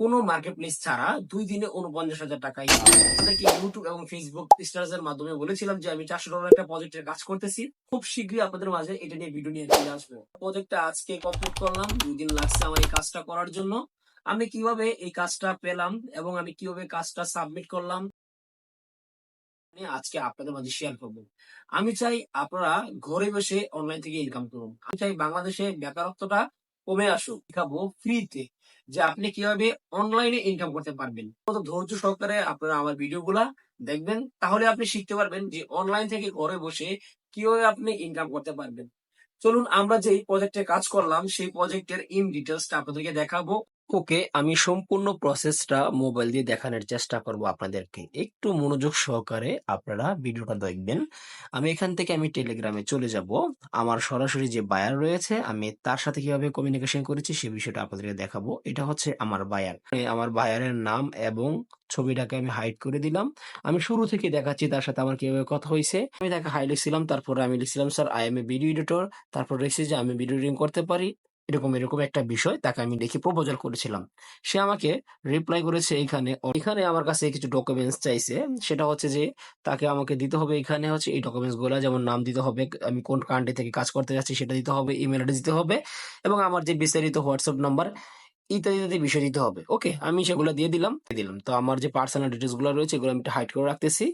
কোনো market place ছাড়া দুই দিনে উনপঞ্চাশ হাজার টাকা আপনাদেরকে ইউটিউব এবং ফেসবুক স্টার্স এর মাধ্যমে বলেছিলাম যে, আমি চারশো ডলার একটা প্রজেক্টের কাজ করতেছি। খুব শীঘ্রই আপনাদের মাঝে এটা নিয়ে ভিডিও নিয়ে চলে আসব। প্রজেক্টটা আজকে কমপ্লিট করলাম। দুই দিন লাগছে আমার এই কাজটা করার জন্য। আমি কীভাবে এই কাজটা পেলাম এবং আমি কীভাবে কাজটা সাবমিট করলাম আজকে আপনাদের মাঝে শেয়ার করব। আমি চাই আপনারা ঘরে বসে অনলাইন থেকে ইনকাম করুন। আমি চাই বাংলাদেশে বেকারত্বটা কমে আসুক শিখাবো ফ্রিতে যে আপনি কীভাবে অনলাইনে ইনকাম করতে পারবেন। কত ধৈর্য সহকারে আপনারা আমার ভিডিওগুলা দেখবেন, তাহলে আপনি শিখতে পারবেন যে অনলাইন থেকে ঘরে বসে কীভাবে আপনি ইনকাম করতে পারবেন। চলুন আমরা যে প্রজেক্টে কাজ করলাম, সেই প্রজেক্টের ইন ডিটেলসটা আপনাদেরকে দেখাবো। ওকে আমি সম্পূর্ণ প্রসেসটা মোবাইল দিয়ে দেখানোর চেষ্টা করব আপনাদেরকে। একটু মনোযোগ সহকারে আপনারা ভিডিওটা দেখবেন। আমি এখান থেকে আমি টেলিগ্রামে চলে যাব। আমার সরাসরি যে বায়ার রয়েছে, আমি তার সাথে কীভাবে কমিউনিকেশন করেছি সে বিষয়টা আপনাদেরকে দেখাবো। এটা হচ্ছে আমার বায়ার আমার বায়ারের নাম এবং ছবিটাকে আমি হাইড করে দিলাম। আমি শুরু থেকে দেখাচ্ছি তার সাথে আমার কীভাবে কথা হয়েছে। আমি তাকে হাই লিখছিলাম, তারপরে আমি লিখছিলাম sir I am a video editor তারপর লিখছি যে আমি ভিডিও এডিটিং করতে পারি। এরকম এরকম একটা বিষয় তাকে আমি দেখি প্রপোজাল করেছিলাম। সে আমাকে রিপ্লাই করেছে এখানে এখানে আমার কাছে কিছু ডকুমেন্টস চাইছে। সেটা হচ্ছে যে, তাকে আমাকে দিতে হবে এখানে হচ্ছে এই ডকুমেন্টসগুলা যেমন নাম দিতে হবে, আমি কোন কান্ট্রি থেকে কাজ করতে যাচ্ছি সেটা দিতে হবে ইমেল অ্যাড্রেস দিতে হবে, এবং আমার যে বিস্তারিত হোয়াটসঅ্যাপ নাম্বার ইত্যাদি ইত্যাদি বিষয় দিতে হবে। ওকে আমি সেগুলো দিয়ে দিলাম দিলাম। তো আমার যে পার্সোনাল ডিটেলসগুলো রয়েছে, এগুলো আমি হাইড করে রাখতেছি।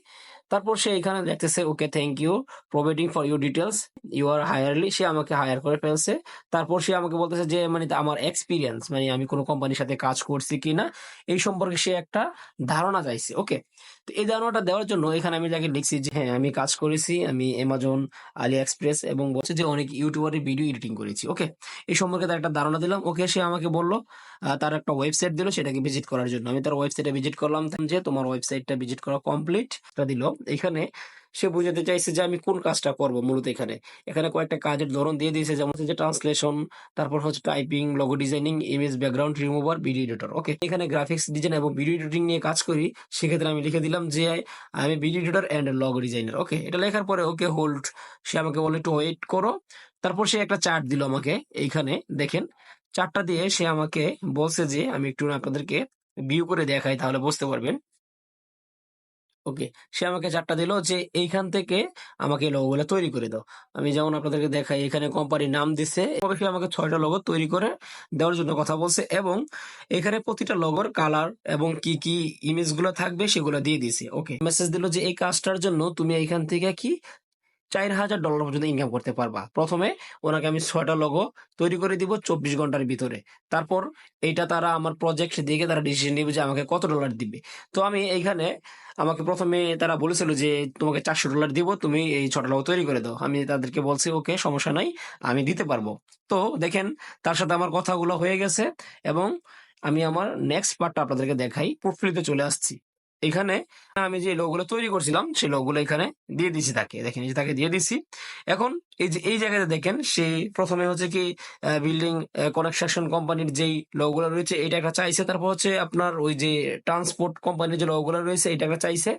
তারপর সে এখানে দেখতেছে okay thank you providing for your details you are হায়ারলি সে আমাকে হায়ার করে ফেলছে। তারপর সে আমাকে বলতেছে যে মানে আমার এক্সপিরিয়েন্স মানে আমি কোনো কোম্পানির সাথে কাজ করছি কিনা এই সম্পর্কে সে একটা ধারণা চাইছে। ওকে তো এই ধারণাটা দেওয়ার জন্য এখানে আমি তাকে লিখছি যে হ্যাঁ আমি কাজ করেছি, আমি অ্যামাজন আলি এক্সপ্রেস এবং বলছে যে অনেক ইউটিউবারের ভিডিও এডিটিং করেছি। ওকে এই সম্পর্কে তার একটা ধারণা দিলাম। ওকে সে আমাকে বলল তার একটা ওয়েবসাইট দিল সেটাকে ভিজিট করার জন্য। আমি তার ওয়েবসাইটে ভিজিট করলাম যে, তোমার ওয়েবসাইটটা ভিজিট করা কমপ্লিট দিল। এখানে সে বুঝাতে চাইছে যে আমি কোন কাজটা করব মূলত এখানে। এখানে কয়েকটা কাজের ধরন দিয়ে দিয়েছে, যেমন হচ্ছে যে ট্রান্সলেশন, তারপর হচ্ছে typing logo designing image background remover video editor okay এখানে গ্রাফিক্স ডিজাইন এবং ভিডিও এডিটিং নিয়ে কাজ করি, সেক্ষেত্রে আমি লিখে দিলাম যে আমি video editor and logo designer okay এটা লেখার পরে ওকে হোল্ড সে আমাকে বলে একটু ওয়েট করো। তারপর সে একটা চার্ট দিল আমাকে এইখানে, দেখেন। চার্টটা দিয়ে সে আমাকে বলছে যে, আমি একটু আপনাদেরকে ভিউ করে দেখাই, তাহলে বুঝতে পারবেন। ওকে, সে আমাকে চারটা দিল যে এইখান থেকে আমাকে লোগোগুলো তৈরি করে দাও। আমি যেমন আপনাদেরকে দেখাই, এখানে কোম্পানির নাম দিছে সে আমাকে ছয়টা লোগো তৈরি করে দেওয়ার জন্য কথা বলছে এবং এখানে প্রতিটা লোগোর কালার এবং কি কি ইমেজগুলো থাকবে সেগুলো দিয়ে দিছে ওকে মেসেজ দিল যে এই কাজটার জন্য তুমি এইখান থেকে কি চার হাজার ডলার পর্যন্ত ইনকাম করতে পারবা। প্রথমে ওনাকে আমি ছয়টা লোগো তৈরি করে দিব চব্বিশ ঘণ্টার ভিতরে। তারপর এইটা তারা আমার প্রজেক্ট দেখে তারা ডিসিশন নিবে যে আমাকে কত ডলার দিবে। তো আমি এইখানে আমাকে প্রথমে তারা বলেছিল যে, তোমাকে চারশো ডলার দিব, তুমি এই ছটা লোগো তৈরি করে দাও। আমি তাদেরকে বলছি, ওকে, সমস্যা নাই, আমি দিতে পারব। তো দেখেন, তার সাথে আমার কথাগুলো হয়ে গেছে এবং আমি আমার নেক্সট পার্টটা আপনাদেরকে দেখাই। পোর্টফোলিওতে চলে আসছি। এখানে আমি যে লোকগুলো তৈরি করছিলাম, সেই লোকগুলো এখানে দিয়ে দিছি তাকে। দেখেন তাকে দিয়ে দিছি। এখন এই যে, এই জায়গাতে দেখেন সে প্রথমে হচ্ছে কি বিল্ডিং কনস্ট্রাকশন কোম্পানির যেই লোকগুলো রয়েছে এটা একটা চাইছে। তারপর হচ্ছে আপনার ওই যে ট্রান্সপোর্ট কোম্পানির যে লোকগুলো রয়েছে এটা একটা চাইছে।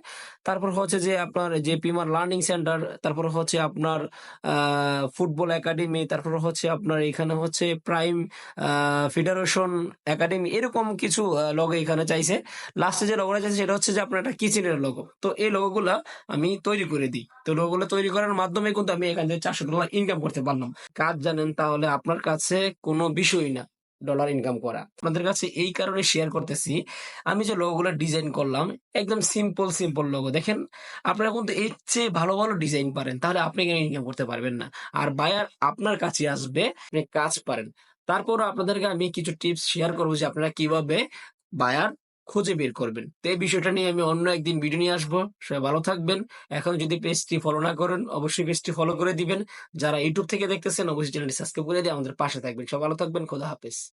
তারপর হচ্ছে যে আপনার যে পিমার লার্নিং সেন্টার তারপর হচ্ছে আপনার ফুটবল একাডেমি তারপর হচ্ছে আপনার এখানে হচ্ছে প্রাইম ফেডারেশন একাডেমি এরকম কিছু লোগো এখানে চাইছে। লাস্টে যে লোগোটা চাইছে, সেটা হচ্ছে যে আপনার একটা কিচেনের লোগো তো এই লোগোগুলা আমি তৈরি করে দিই। তো লোগোগুলো তৈরি করার মাধ্যমে কিন্তু আমি এখান থেকে চারশো ডলার ইনকাম করতে পারলাম। কাজ জানেন তাহলে আপনার কাছে কোনো বিষয় না ডলার ইনকাম করা। আপনাদের কাছে এই কারণে শেয়ার করতেছি, আমি যে লোগোগুলো ডিজাইন করলাম, একদম সিম্পল সিম্পল লোগো দেখেন, আপনারা কিন্তু এর চেয়ে ভালো ভালো ডিজাইন পারেন, তাহলে আপনি কেন ইনকাম করতে পারবেন না? আর বায়ার আপনার কাছে আসবে, আপনি কাজ পারেন। তারপর আপনাদেরকে আমি কিছু টিপস শেয়ার করব যে আপনারা কীভাবে বায়ার খুঁজে বের করবেন। তো এই বিষয়টা নিয়ে আমি অন্য একদিন ভিডিও নিয়ে আসব। সবাই ভালো থাকবেন। এখন যদি পেজটি ফলো না করেন, অবশ্যই পেজটি ফলো করে দিবেন। যারা ইউটিউব থেকে দেখতেছেন, অবশ্যই চ্যানেলটি সাবস্ক্রাইব করে দিয়ে আমাদের পাশে থাকবেন। সব ভালো থাকবেন। খোদা হাফেজ।